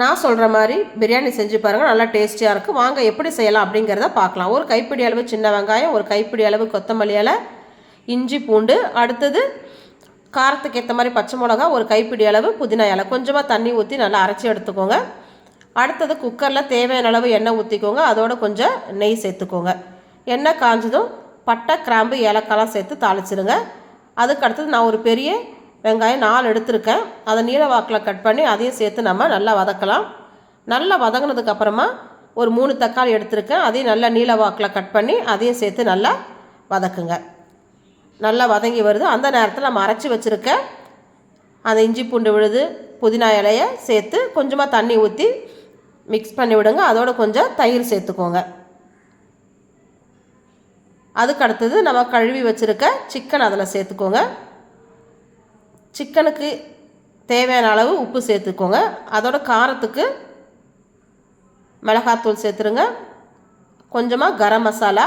நான் சொல்கிற மாதிரி பிரியாணி செஞ்சு பாருங்கள் நல்லா டேஸ்டியாக இருக்கும் வாங்க எப்படி செய்யலாம் அப்படிங்கிறத பார்க்கலாம். ஒரு கைப்பிடி அளவு சின்ன வெங்காயம் ஒரு கைப்பிடி அளவு கொத்தமல்லி இலை இஞ்சி பூண்டு அடுத்தது காரத்துக்கு ஏற்ற மாதிரி பச்சை மிளகா ஒரு கைப்பிடி அளவு புதினா இலை. கொஞ்சமாக தண்ணி ஊற்றி நல்லா அரைச்சி எடுத்துக்கோங்க. அடுத்தது குக்கரில் தேவையான அளவு எண்ணெய் ஊற்றிக்கோங்க அதோட கொஞ்சம் நெய் சேர்த்துக்கோங்க. எண்ணெய் காஞ்சதும் பட்டை கிராம்பு ஏலக்காயெலாம் சேர்த்து தாளிச்சிடுங்க அதுக்கு அடுத்தது நான் ஒரு பெரிய வெங்காயம் நாலு எடுத்திருக்கேன். அதை நீல வாக்கில் கட் பண்ணி அதையும் சேர்த்து நம்ம நல்லா வதக்கலாம். நல்லா வதங்கினதுக்கப்புறமா ஒரு மூணு தக்காளி எடுத்திருக்கேன். அதையும் நல்லா நீல வாக்கில் கட் பண்ணி அதையும் சேர்த்து நல்லா வதக்குங்க. நல்லா வதங்கி வருது. அந்த நேரத்தில் நம்ம அரைச்சி வச்சுருக்க அந்த இஞ்சி பூண்டு விழுது புதினா இலையை சேர்த்து கொஞ்சமாக தண்ணி ஊற்றி மிக்ஸ் பண்ணி விடுங்க. அதோட கொஞ்சம் தயிர் சேர்த்துக்கோங்க. அதுக்கு அடுத்தது நம்ம கழுவி வச்சுருக்க சிக்கன் அதில் சேர்த்துக்கோங்க. சிக்கனுக்கு தேவையான அளவு உப்பு சேர்த்துக்கோங்க. அதோட காரத்துக்கு மிளகாத்தூள் சேர்த்துருங்க. கொஞ்சமாக கரம் மசாலா.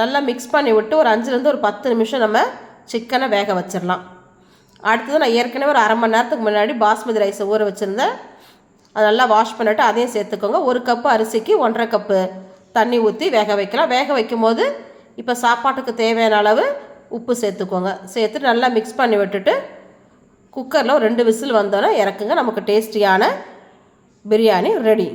நல்லா மிக்ஸ் பண்ணி விட்டு ஒரு அஞ்சுலேருந்து ஒரு பத்து நிமிஷம் நம்ம சிக்கனை வேக வச்சிடலாம் அடுத்தது நான் ஏற்கனவே ஒரு அரை மணி நேரத்துக்கு முன்னாடி பாஸ்மதி ரைஸை ஊற வச்சுருந்தேன். அதை நல்லா வாஷ் பண்ணிவிட்டு அதையும் சேர்த்துக்கோங்க. ஒரு கப்பு அரிசிக்கு ஒன்றரை கப்பு தண்ணி ஊற்றி வேக வைக்கலாம். வேக வைக்கும் போது இப்போ சாப்பாட்டுக்கு தேவையான அளவு உப்பு சேர்த்துக்கோங்க. சேர்த்து நல்லா மிக்ஸ் பண்ணி விட்டுட்டு குக்கரில் ஒரு ரெண்டு விசில் வந்தோன்னே இறக்குங்க. நமக்கு டேஸ்டியான பிரியாணி ரெடி